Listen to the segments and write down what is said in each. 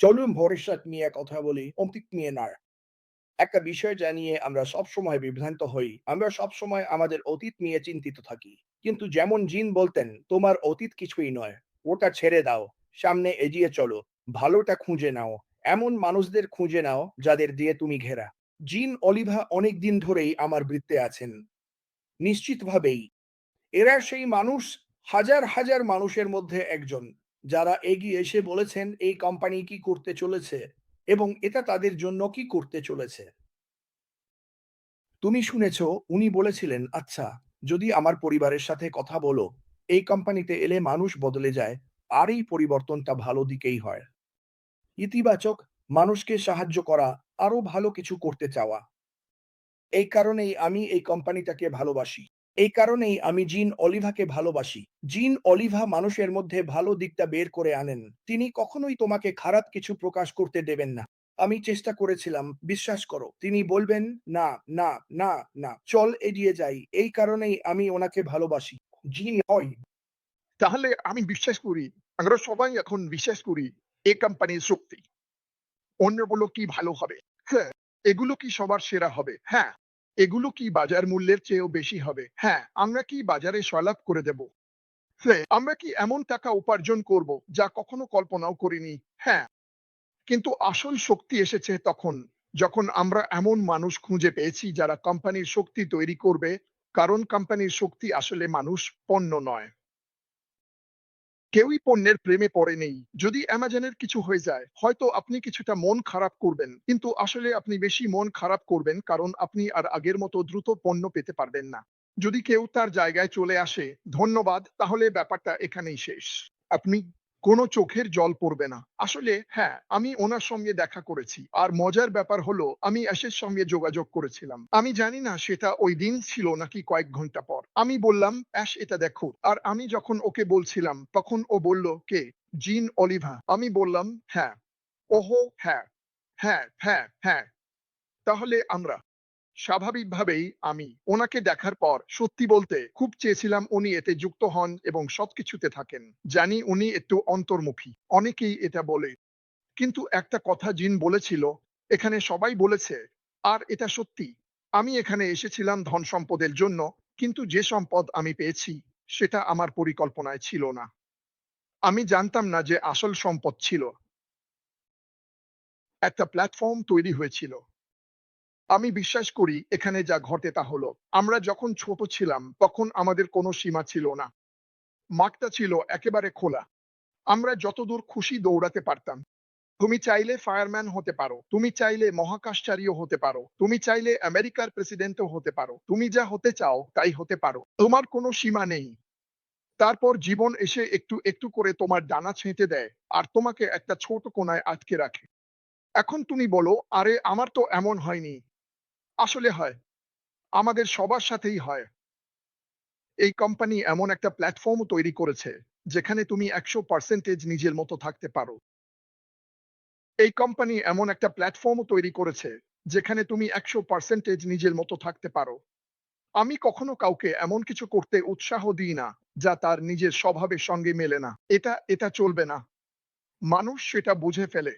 চলুন ভবিষ্যৎ নিয়ে কথা বলি নিয়ে না। একটা বিষয় জানিয়ে আমরা সবসময় বিভ্রান্ত হই। আমরা সবসময় আমাদের অতীত নিয়ে চিন্তিত থাকি। কিন্তু যেমন জিন বলতেন, তোমার অতীত কিছুই নয়, ওটা ছেড়ে দাও, সামনে এগিয়ে চলো, ভালোটা খুঁজে নাও, এমন মানুষদের খুঁজে নাও, যাদের দিয়ে তুমি ঘেরা। জিন অলিভা অনেক দিন ধরেই আমার বৃত্তে আছেন। নিশ্চিতভাবেই, এরা সেই মানুষ হাজার হাজার মানুষের মধ্যে একজন। যারা এগিয়ে এসে বলেছেন, এই কোম্পানি কি করতে চলেছে এবং এটা তাদের জন্য কি করতে চলেছে? তুমি শুনেছ, উনি বলেছিলেন আচ্ছা যদি আমার পরিবারের সাথে কথা বলো, এই কোম্পানিতে এলে মানুষ বদলে যায়, আর এই পরিবর্তনটা ভালো দিকেই হয়। ইতিবাচক, মানুষকে সাহায্য করা আরও ভালো কিছু করতে চাওয়া। এই কারণেই আমি এই কোম্পানিটাকে ভালোবাসি। এই কারণেই আমি জিন অলিভাকে ভালোবাসি। জিন অলিভা মানুষের মধ্যে ভালো দিকটা বের করে আনেন। তিনি কখনোই তোমাকে খারাপ কিছু প্রকাশ করতে দেবেন না। আমি চেষ্টা করেছিলাম, বিশ্বাস করো। তিনি বলবেন, না না না না, চল এগিয়ে যাই। এই কারণেই আমি ওনাকে ভালোবাসি। জিন হয়। তাহলে আমি বিশ্বাস করি, আমরা সবাই এখন বিশ্বাস করি এই কোম্পানির শক্তি। অন্য বলো কি ভালো হবে? হ্যাঁ এগুলো কি সবার সেরা হবে? হ্যাঁ। এগুলো কি বাজার মূল্যের চেয়েও বেশি হবে? হ্যাঁ আমরা কি বাজারে সয়লাভ করে দেব? আমরা কি এমন টাকা উপার্জন করব যা কখনো কল্পনাও করিনি? হ্যাঁ। কিন্তু আসল শক্তি এসেছে তখন, যখন আমরা এমন মানুষ খুঁজে পেয়েছি যারা কোম্পানির শক্তি তৈরি করবে, কারণ কোম্পানির শক্তি আসলে মানুষ, পণ্য নয়। কেউই পণ্যের প্রেমে পড়ে নেই। যদি অ্যামাজনের কিছু হয়ে যায়, হয়তো আপনি কিছুটা মন খারাপ করবেন। কিন্তু আসলে আপনি বেশি মন খারাপ করবেন কারণ আপনি আর আগের মতো দ্রুত পণ্য পেতে পারবেন না। যদি কেউ তার জায়গায় চলে আসে, ধন্যবাদ, তাহলে ব্যাপারটা এখানেই শেষ। আপনি কোনো চোখের জল পড়বে না। আসলে হ্যাঁ আমি ওনার সঙ্গে দেখা করেছি। আর মজার ব্যাপার হলো, আমি অ্যাশের সঙ্গে যোগাযোগ করেছিলাম। আমি জানি না সেটা ওই দিন ছিল নাকি কয়েক ঘণ্টা পর। আমি বললাম, অ্যাশ, এটা দেখো। আর আমি যখন ওকে বলছিলাম, তখন ও বলল, কে? জিন অলিভা। আমি বললাম হ্যাঁ। ওহো হ্যাঁ। হ্যাঁ হ্যাঁ হ্যাঁ। তাহলে আমরা স্বাভাবিকভাবেই আমি ওনাকে দেখার পর সত্যি বলতে খুব চেয়েছিলাম উনি এতে যুক্ত হন এবং সবকিছুতে থাকেন। জানি উনি একটু অন্তর্মুখী। অনেকেই এটা বলে। কিন্তু একটা কথা জিন বলেছিল, এখানে সবাই বলেছে, আর এটা সত্যি। আমি এখানে এসেছিলাম ধন সম্পদের জন্য, কিন্তু যে সম্পদ আমি পেয়েছি, সেটা আমার পরিকল্পনায় ছিল না। আমি জানতাম না যে আসল সম্পদ ছিল। একটা প্ল্যাটফর্ম তৈরি হয়েছিল। আমি বিশ্বাস করি এখানে যা ঘটে তা হলো। আমরা যখন ছোট ছিলাম, তখন আমাদের কোনো সীমা ছিল না। মাঠটা ছিল একেবারে খোলা। আমরা যতদূর খুশি দৌড়াতে পারতাম। তুমি চাইলে ফায়ারম্যান হতে পারো, তুমি চাইলে মহাকাশচারীও হতে পারো, তুমি চাইলে আমেরিকার প্রেসিডেন্টও হতে পারো, তুমি যা হতে চাও তাই হতে পারো। তোমার কোনো সীমা নেই। তারপর জীবন এসে একটু একটু করে তোমার ডানা ছেঁটে দেয় আর তোমাকে একটা ছোট কোনায় আটকে রাখে। এখন তুমি বলো, আরে, আমার তো এমন হয়নি। আসলে হয়। আমাদের সবার সাথেই হয়। এই কোম্পানি এমন একটা প্ল্যাটফর্ম তৈরি করেছে, যেখানে তুমি একশো পার্সেন্টেজ নিজের মতো থাকতে পারো। এই কোম্পানি এমন একটা প্ল্যাটফর্ম তৈরি করেছে, যেখানে তুমি একশো পার্সেন্টেজ নিজের মতো থাকতে পারো। আমি কখনো কাউকে এমন কিছু করতে উৎসাহ দিই না, যা তার নিজের স্বভাবের সঙ্গে মেলে না। এটা এটা চলবে না। মানুষ সেটা বুঝে ফেলে।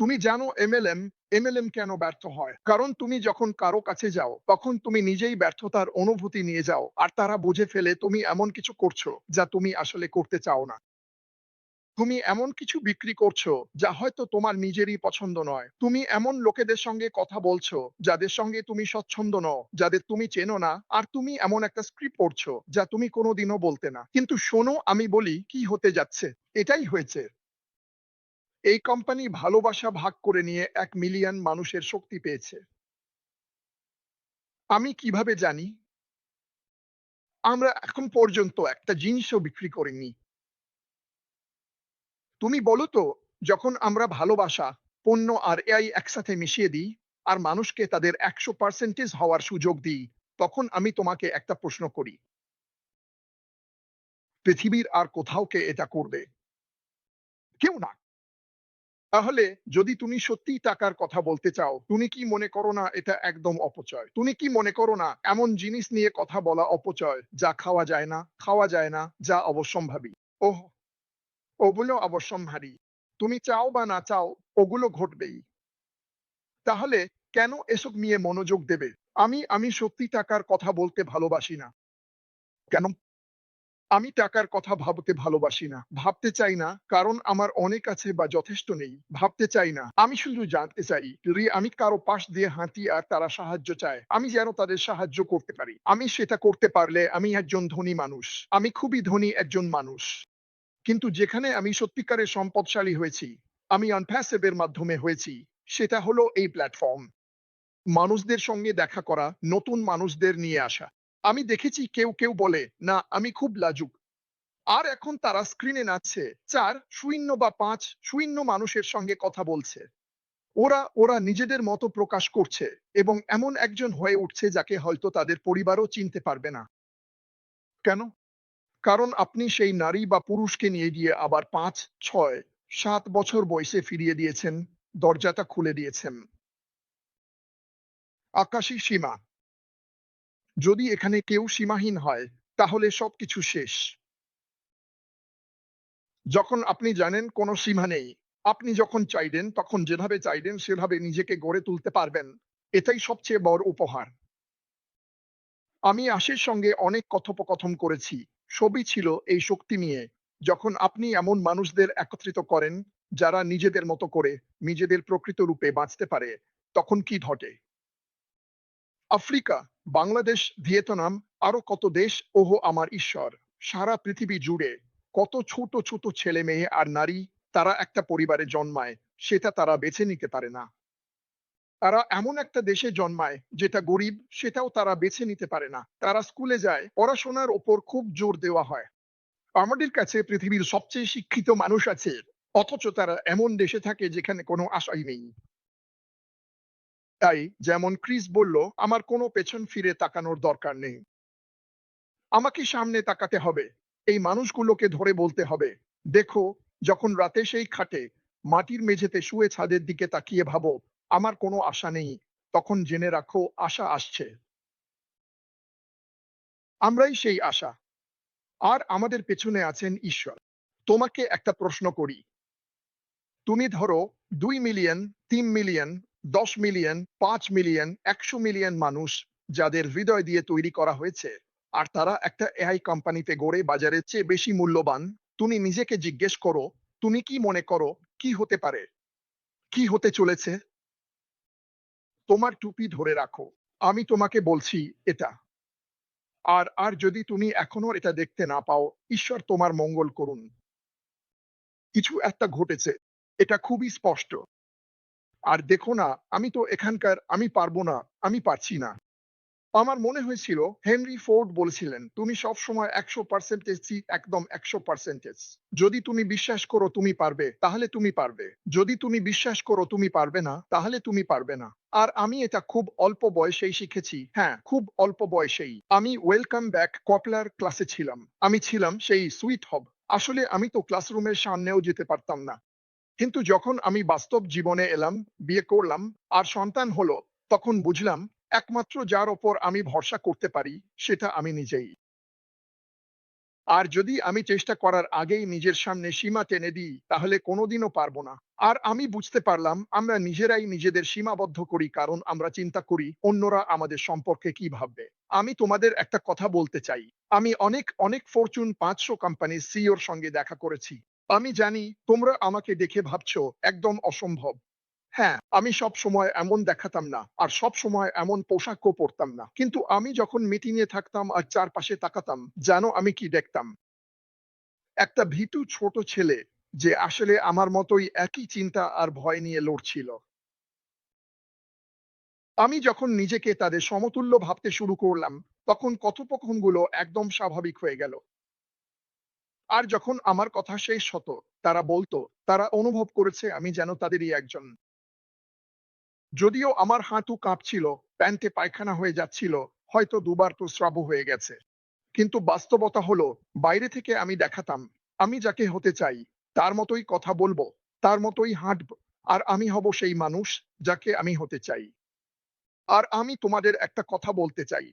তুমি জানো এমএলএম এমএলএম কেন ব্যর্থ হয়? কারণ তুমি যখন কারও কাছে যাও, তখন তুমি নিজেই ব্যর্থতার অনুভূতি নিয়ে যাও, আর তারা বুঝে ফেলে তুমি এমন কিছু করছ যা তুমি আসলে করতে চাও না। তুমি এমন কিছু বিক্রি করছ যা হয়তো তোমার নিজেরই পছন্দ নয়। তুমি এমন লোকেদের সঙ্গে কথা বলছো যাদের সঙ্গে তুমি স্বচ্ছন্দ নও, যাদের তুমি চেনো না, আর তুমি এমন একটা স্ক্রিপ্ট পড়ছো যা তুমি কোনোদিনও বলতে না। কিন্তু শোনো, আমি বলি, কি হতে যাচ্ছে? এটাই হয়েছে। এই কোম্পানি ভালোবাসা ভাগ করে নিয়ে এক মিলিয়ন মানুষের শক্তি পেয়েছে। আমি কীভাবে জানি? আমরা এখন পর্যন্ত একটা জিনিসও বিক্রি করিনি। তুমি বলো তো, যখন আমরা ভালোবাসা, পণ্য আর এআই একসাথে মিশিয়ে দিই আর মানুষকে তাদের একশো পার্সেন্টেজ হওয়ার সুযোগ দিই, তখন আমি তোমাকে একটা প্রশ্ন করি। পৃথিবীর আর কোথাও কে এটা করবে? কেউ না। তাহলে যদি তুমি সত্যি টাকার কথা বলতে চাও, তুমি কি মনে করো না এটা একদম অপচয়? তুমি কি মনে করো না এমন জিনিস নিয়ে কথা বলা অপচয় যা খাওয়া যায় না, খাওয়া যায় না, যা অবশ্যম্ভাবী? ওহ, ওগুলো অবশ্যম্ভারী তুমি চাও বা না চাও, ওগুলো ঘটবেই। তাহলে কেন এসব নিয়ে মনোযোগ দেবে? আমি আমি সত্যি টাকার কথা বলতে ভালোবাসি না। কেন? আমি টাকার কথা ভাবতে ভালোবাসি না। ভাবতে চাই না, কারণ আমার অনেক আছে বা যথেষ্ট নেই। ভাবতে চাই না। আমি শুধু জানতে চাই, যদি আমি কারও পাশ দিয়ে হাঁটি আর তারা সাহায্য চায়, আমি যেন তাদের সাহায্য করতে পারি। আমি সেটা করতে পারলে আমি একজন ধনী মানুষ। আমি খুবই ধনী একজন মানুষ। কিন্তু যেখানে আমি সত্যিকারের সম্পদশালী হয়েছি, আমি আনপ্যাসেভের মাধ্যমে হয়েছি, সেটা হলো এই প্ল্যাটফর্ম মানুষদের সঙ্গে দেখা করা, নতুন মানুষদের নিয়ে আসা। আমি দেখেছি কেউ কেউ বলে, না, আমি খুব লাজুক। আর এখন তারা স্ক্রিনে নাচছে। চার, শূন্য বা পাঁচ, শূন্য মানুষের সঙ্গে কথা বলছে। ওরা ওরা নিজেদের মতো প্রকাশ করছে এবং এমন একজন হয়ে উঠছে যাকে হয়তো তাদের পরিবারও চিনতে পারবে না। কেন? কারণ আপনি সেই নারী বা পুরুষকে নিয়ে গিয়ে আবার পাঁচ, ছয়, সাত বছর বয়সে ফিরিয়ে দিয়েছেন, দরজাটা খুলে দিয়েছেন। আকাশী সীমা যদি এখানে কেউ সীমাহীন হয়, তাহলে সবকিছু শেষ। যখন আপনি জানেন কোনো সীমা নেই, আপনি যখন চাইবেন, তখন যেভাবে চাইবেন, সেভাবে নিজেকে গড়ে তুলতে পারবেন। এটাই সবচেয়ে বড় উপহার। আমি আশির সঙ্গে অনেক কথোপকথন করেছি। সবই ছিল এই শক্তি নিয়ে। যখন আপনি এমন মানুষদের একত্রিত করেন, যারা নিজেদের মতো করে নিজেদের প্রকৃত রূপে বাঁচতে পারে, তখন কি ঘটে? আফ্রিকা বাংলাদেশ, ভিয়েতনাম, আরও কত দেশ, ওহো আমার ঈশ্বর। সারা পৃথিবী জুড়ে কত ছোট ছোট ছেলে মেয়ে আর নারী তারা একটা পরিবারে জন্মায়, সেটা তারা বেছে নিতে পারে না। তারা এমন একটা দেশে জন্মায়, যেটা গরিব, সেটাও তারা বেছে নিতে পারে না। তারা স্কুলে যায়, পড়াশোনার ওপর খুব জোর দেওয়া হয়। আমাদের কাছে পৃথিবীর সবচেয়ে শিক্ষিত মানুষ আছে, অথচ তারা এমন দেশে থাকে যেখানে কোনো আশাই নেই। তাই যেমন ক্রিস বলল, আমার কোনো পেছন ফিরে তাকানোর দরকার নেই। আমাকে সামনে তাকাতে হবে। এই মানুষগুলোকে ধরে বলতে হবে। দেখো, যখন রাতে সেই খাটে মাটির মেঝেতে শুয়ে ছাদের দিকে তাকিয়ে ভাবো, আমার কোনো আশা নেই। তখন জেনে রাখো, আশা আসছে। আমরাই সেই আশা। আর আমাদের পেছনে আছেন ঈশ্বর। তোমাকে একটা প্রশ্ন করি। তুমি ধরো, দুই মিলিয়ন, তিন মিলিয়ন দশ মিলিয়ন পাঁচ মিলিয়ন একশো মিলিয়ন মানুষ যাদের হৃদয় দিয়ে তৈরি করা হয়েছে। আর তারা একটা এআই কোম্পানিতে গড়ে বাজারের চেয়ে বেশি মূল্যবান। তুমি নিজেকে জিজ্ঞেস করো, তুমি কি মনে করো, কি হতে পারে? কি হতে চলেছে? তোমার টুপি ধরে রাখো। আমি তোমাকে বলছি এটা। আর আর যদি তুমি এখনও এটা দেখতে না পাও, ঈশ্বর তোমার মঙ্গল করুন। কিছু একটা ঘটেছে। এটা খুবই স্পষ্ট। আর দেখো না, আমি তো এখানকার, আমি পারব না, আমি পারছি না। আমার মনে হয়েছিল, হেনরি ফোর্ড বলেছিলেন, তুমি সব সময় একশো পার্সেন্টেজ একদম একশো পার্সেন্টেজ যদি তুমি বিশ্বাস করো তুমি পারবে, তাহলে তুমি পারবে। যদি তুমি বিশ্বাস করো তুমি পারবে না, তাহলে তুমি পারবে না। আর আমি এটা খুব অল্প বয়সেই শিখেছি। হ্যাঁ খুব অল্প বয়সেই। আমি ওয়েলকাম ব্যাক কপলার ক্লাসে ছিলাম। আমি ছিলাম সেই সুইট হব। আসলে আমি তো ক্লাসরুমের সামনেও যেতে পারতাম না। কিন্তু যখন আমি বাস্তব জীবনে এলাম, বিয়ে করলাম আর সন্তান হলো, তখন বুঝলাম একমাত্র যার ওপর আমি ভরসা করতে পারি, সেটা আমি নিজেই। আর যদি আমি চেষ্টা করার আগেই নিজের সামনে সীমা টেনে দিই, তাহলে কোনোদিনও পারব না। আর আমি বুঝতে পারলাম আমরা নিজেরাই নিজেদের সীমাবদ্ধ করি, কারণ আমরা চিন্তা করি অন্যরা আমাদের সম্পর্কে কি ভাববে। আমি তোমাদের একটা কথা বলতে চাই। আমি অনেক অনেক ফরচুন পাঁচশো কোম্পানির সিওর সঙ্গে দেখা করেছি। আমি জানি তোমরা আমাকে দেখে ভাবছ একদম অসম্ভব। হ্যাঁ আমি সব সময় এমন দেখাতাম না আর সব সময় এমন পোশাকও পরতাম না। কিন্তু আমি যখন মিটিং এ থাকতাম আর চারপাশে তাকাতাম, জানো আমি কি দেখতাম? একটা ভীতু ছোট ছেলে যে আসলে আমার মতোই একই চিন্তা আর ভয় নিয়ে লড়ছিল। আমি যখন নিজেকে তাদের সমতুল্য ভাবতে শুরু করলাম, তখন কথোপকথনগুলো একদম স্বাভাবিক হয়ে গেল। আর যখন আমার কথা শেষ হতো, তারা বলতো, তারা অনুভব করেছে আমি যেন তাদেরই একজন। যদিও আমার হাঁটু কাঁপছিল, প্যান্টে পায়খানা হয়ে যাচ্ছিল, হয়তো দুবার প্রস্রাব হয়ে গেছে। কিন্তু বাস্তবতা হলো, বাইরে থেকে আমি দেখাতাম, আমি যাকে হতে চাই, তার মতোই কথা বলব, তার মতোই হাঁটব, আর আমি হব সেই মানুষ যাকে আমি হতে চাই। আর আমি তোমাদের একটা কথা বলতে চাই।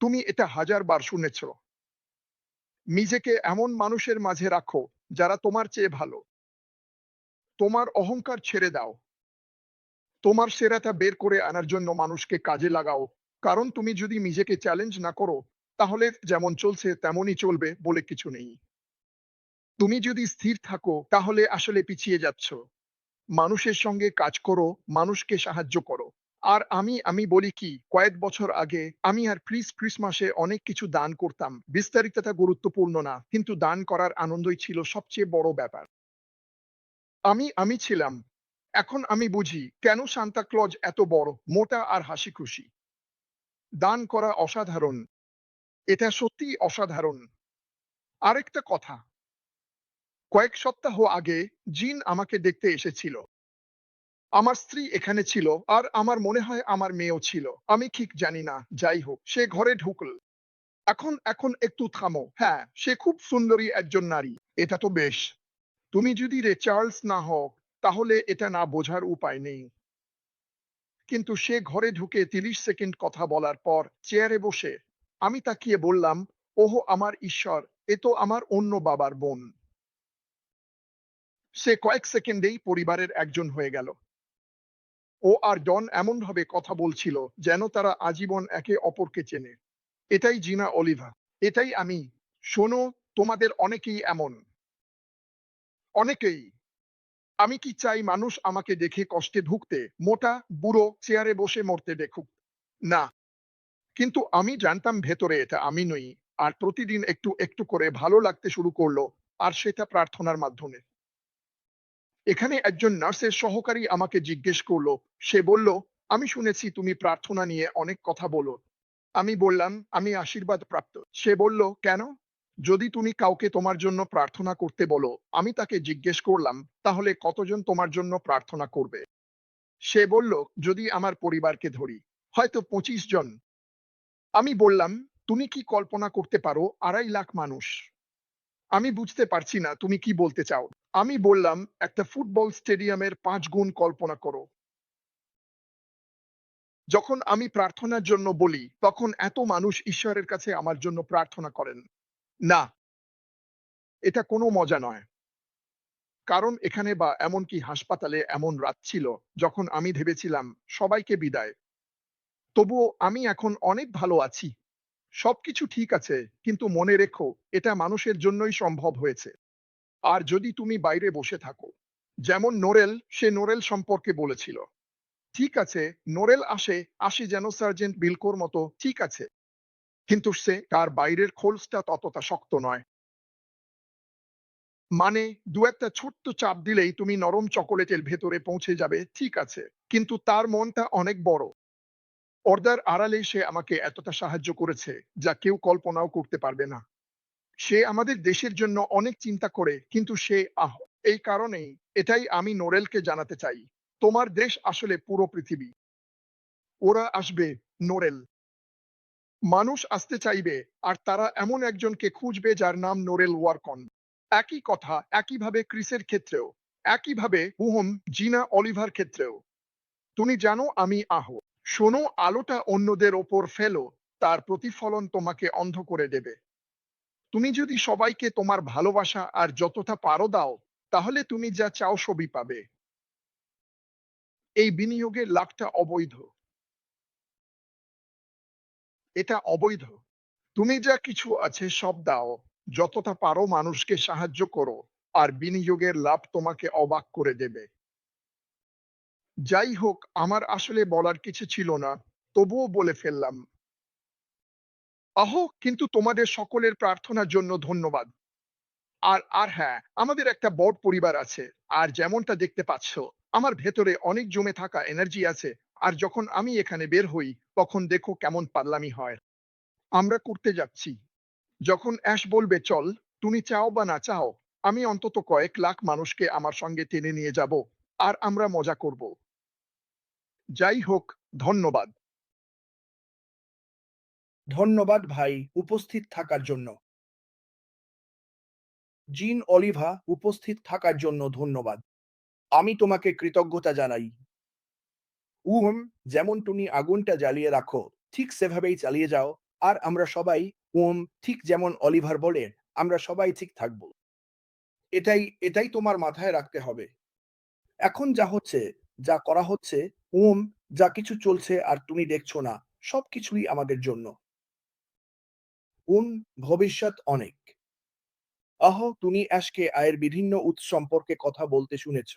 তুমি এটা হাজার বার শুনেছ। নিজেকে এমন মানুষের মাঝে রাখো, যারা তোমার চেয়ে ভালো। তোমার অহংকার ছেড়ে দাও। তোমার সেরাটা বের করে আনার জন্য মানুষকে কাজে লাগাও। কারণ তুমি যদি নিজেকে চ্যালেঞ্জ না করো, তাহলে যেমন চলছে তেমনই চলবে বলে কিছু নেই। তুমি যদি স্থির থাকো, তাহলে আসলে পিছিয়ে যাচ্ছ। মানুষের সঙ্গে কাজ করো, মানুষকে সাহায্য করো। আর আমি আমি বলি কি, কয়েক বছর আগে আমি আর ক্রিস ক্রিসমাসে অনেক কিছু দান করতাম। বিস্তারিতটা গুরুত্বপূর্ণ না, কিন্তু দান করার আনন্দই ছিল সবচেয়ে বড় ব্যাপার। আমি আমি ছিলাম। এখন আমি বুঝি কেন সান্তা ক্লজ এত বড়, মোটা আর হাসি খুশি দান করা অসাধারণ। এটা সত্যি অসাধারণ। আরেকটা কথা। কয়েক সপ্তাহ আগে জিন আমাকে দেখতে এসেছিল। আমার স্ত্রী এখানে ছিল আর আমার মনে হয় আমার মেয়েও ছিল। আমি ঠিক জানি না, যাই হোক, সে ঘরে ঢুকল। এখন এখন একটু থামো। হ্যাঁ সে খুব সুন্দরী একজন নারী। এটা তো বেশ। তুমি যদি রে চার্লস না হোক তাহলে এটা না বোঝার উপায় নেই। কিন্তু সে ঘরে ঢুকে তিরিশ সেকেন্ড কথা বলার পর চেয়ারে বসে। আমি তাকিয়ে বললাম, ওহো, আমার ঈশ্বর, এ তো আমার অন্য বাবার বোন। সে কয়েক সেকেন্ডেই পরিবারের একজন হয়ে গেল। ও আর ডন এমন ভাবে কথা বলছিল যেন তারা আজীবন একে অপরকে চেনে। এটাই জিনা অলিভা, এটাই আমি। শোনো, তোমাদের অনেকেই এমন। অনেকেই। আমি কি চাই মানুষ আমাকে দেখে কষ্টে ঢুকতে মোটা, বুড়ো, চেয়ারে বসে মরতে দেখুক? না। কিন্তু আমি জানতাম ভেতরে এটা আমি নই, আর প্রতিদিন একটু একটু করে ভালো লাগতে শুরু করল, আর সেটা প্রার্থনার মাধ্যমে। এখানে একজন নার্সের সহকারী আমাকে জিজ্ঞেস করল। সে বলল, আমি শুনেছি তুমি প্রার্থনা নিয়ে অনেক কথা বলো। আমি বললাম, আমি আশীর্বাদ প্রাপ্ত। সে বলল, কেন? যদি তুমি কাউকে তোমার জন্য প্রার্থনা করতে বলো, আমি তাকে জিজ্ঞেস করলাম, তাহলে কতজন তোমার জন্য প্রার্থনা করবে? সে বলল, যদি আমার পরিবারকে ধরি, হয়তো পঁচিশ জন। আমি বললাম, তুমি কি কল্পনা করতে পারো? আড়াই লাখ মানুষ। আমি বুঝতে পারছি না, তুমি কি বলতে চাও? আমি বললাম, একটা ফুটবল স্টেডিয়ামের পাঁচ গুণ কল্পনা করো। যখন আমি প্রার্থনার জন্য বলি, তখন এত মানুষ ঈশ্বরের কাছে আমার জন্য প্রার্থনা করেন। না। এটা কোনো মজা নয়। কারণ এখানে বা এমনকি হাসপাতালে এমন রাত ছিল, যখন আমি ভেবেছিলাম, সবাইকে বিদায়। তবুও আমি এখন অনেক ভালো আছি। সবকিছু ঠিক আছে, কিন্তু মনে রেখো, এটা মানুষের জন্যই সম্ভব হয়েছে। আর যদি তুমি বাইরে বসে থাকো, যেমন নোরেল, সে নোরেল সম্পর্কে বলেছিল। ঠিক আছে, নোরেল আসে আসে যেন সার্জেন্ট বিলকোর মতো, ঠিক আছে। কিন্তু সে তার বাইরের খোলসটা ততটা শক্ত নয়। মানে দু একটা ছোট্ট চাপ দিলেই তুমি নরম চকোলেটের ভেতরে পৌঁছে যাবে, ঠিক আছে। কিন্তু তার মনটা অনেক বড়। পর্দার আড়ালে সে আমাকে এতটা সাহায্য করেছে যা কেউ কল্পনাও করতে পারবে না। সে আমাদের দেশের জন্য অনেক চিন্তা করে, কিন্তু সে, আহ, এই কারণেই এটাই আমি নোরেলকে জানাতে চাই। তোমার দেশ আসলে পুরো পৃথিবী। ওরা আসবে, নোরেল। মানুষ আসতে চাইবে, আর তারা এমন একজনকে খুঁজবে যার নাম নোরেল ওয়ারকন। একই কথা, একইভাবে ক্রিসের ক্ষেত্রেও। একইভাবে হুহম, জিনা অলিভার ক্ষেত্রেও। তুমি জানো আমি আহ। শোনো, আলোটা অন্যদের ওপর ফেলো, তার প্রতিফলন তোমাকে অন্ধ করে দেবে। তুমি যদি সবাইকে তোমার ভালোবাসা আর যতটা পারো দাও, তাহলে তুমি যা চাও সবই পাবে। এই বিনিয়োগের লাভটা অবৈধ। এটা অবৈধ। তুমি যা কিছু আছে সব দাও, যতটা পারো মানুষকে সাহায্য করো, আর বিনিয়োগের লাভ তোমাকে অবাক করে দেবে। যাই হোক, আমার আসলে বলার কিছু ছিল না, তবুও বলে ফেললাম। আহ, কিন্তু তোমাদের সকলের প্রার্থনার জন্য ধন্যবাদ। আর আর হ্যাঁ আমাদের একটা বড় পরিবার আছে, আর যেমনটা দেখতে পাচ্ছ, আমার ভেতরে অনেক জমে থাকা এনার্জি আছে, আর যখন আমি এখানে বের হই, তখন দেখো কেমন পাগলামি হয়। আমরা করতে যাচ্ছি। যখন অ্যাশ বলবে, চল, তুমি চাও বা না চাও, আমি অন্তত কয়েক লাখ মানুষকে আমার সঙ্গে টেনে নিয়ে যাব, আর আমরা মজা করব। যাই হোক ধন্যবাদ। ধন্যবাদ ভাই উপস্থিত থাকার জন্য। জিন অলিভা উপস্থিত থাকার জন্য ধন্যবাদ। আমি তোমাকে কৃতজ্ঞতা জানাই। উহম যেমন তুমি আগুনটা জ্বালিয়ে রাখো ঠিক সেভাবেই চালিয়ে যাও আর আমরা সবাই উম ঠিক যেমন অলিভার বলে আমরা সবাই ঠিক থাকব। এটাই এটাই তোমার মাথায় রাখতে হবে। এখন যা হচ্ছে, যা করা হচ্ছে, উম, যা কিছু চলছে আর তুমি দেখছ না, সবকিছুই আমাদের জন্য। উম, ভবিষ্যৎ অনেক। আহ, তুমি আজকে আয়ের বিভিন্ন উৎস সম্পর্কে কথা বলতে শুনেছ।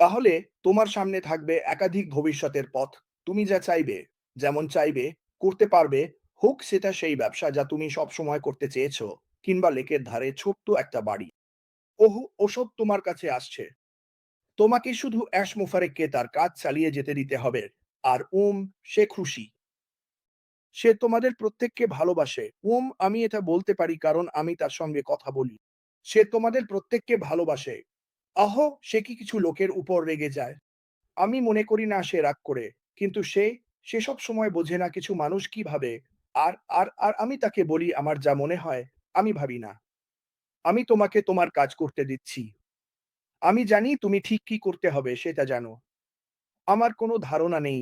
তাহলে তোমার সামনে থাকবে একাধিক ভবিষ্যতের পথ। তুমি যা চাইবে, যেমন চাইবে, করতে পারবে, হোক সেটা সেই ব্যবসা যা তুমি সবসময় করতে চেয়েছ, কিংবা লেকের ধারে ছোট্ট একটা বাড়ি। ওহো, ওসব তোমার কাছে আসছে। তোমাকে শুধু অ্যাশ মোফারেককে তার কাজ চালিয়ে যেতে দিতে হবে। আর উম, সে খুশি। সে তোমাদের প্রত্যেককে ভালোবাসে। উম, আমি এটা বলতে পারি কারণ আমি তার সঙ্গে কথা বলি। সে তোমাদের প্রত্যেককে ভালোবাসে। আহ, সে কি কিছু লোকের উপর রেগে যায়? আমি মনে করি না সে রাগ করে। কিন্তু সে, সে সব সময় বোঝে না কিছু মানুষ কি ভাবে। আর, আর, আর আমি তাকে বলি আমার যা মনে হয়, আমি ভাবি না। আমি তোমাকে তোমার কাজ করতে দিচ্ছি। আমি জানি তুমি ঠিক কি করতে হবে সেটা জানো। আমার কোনো ধারণা নেই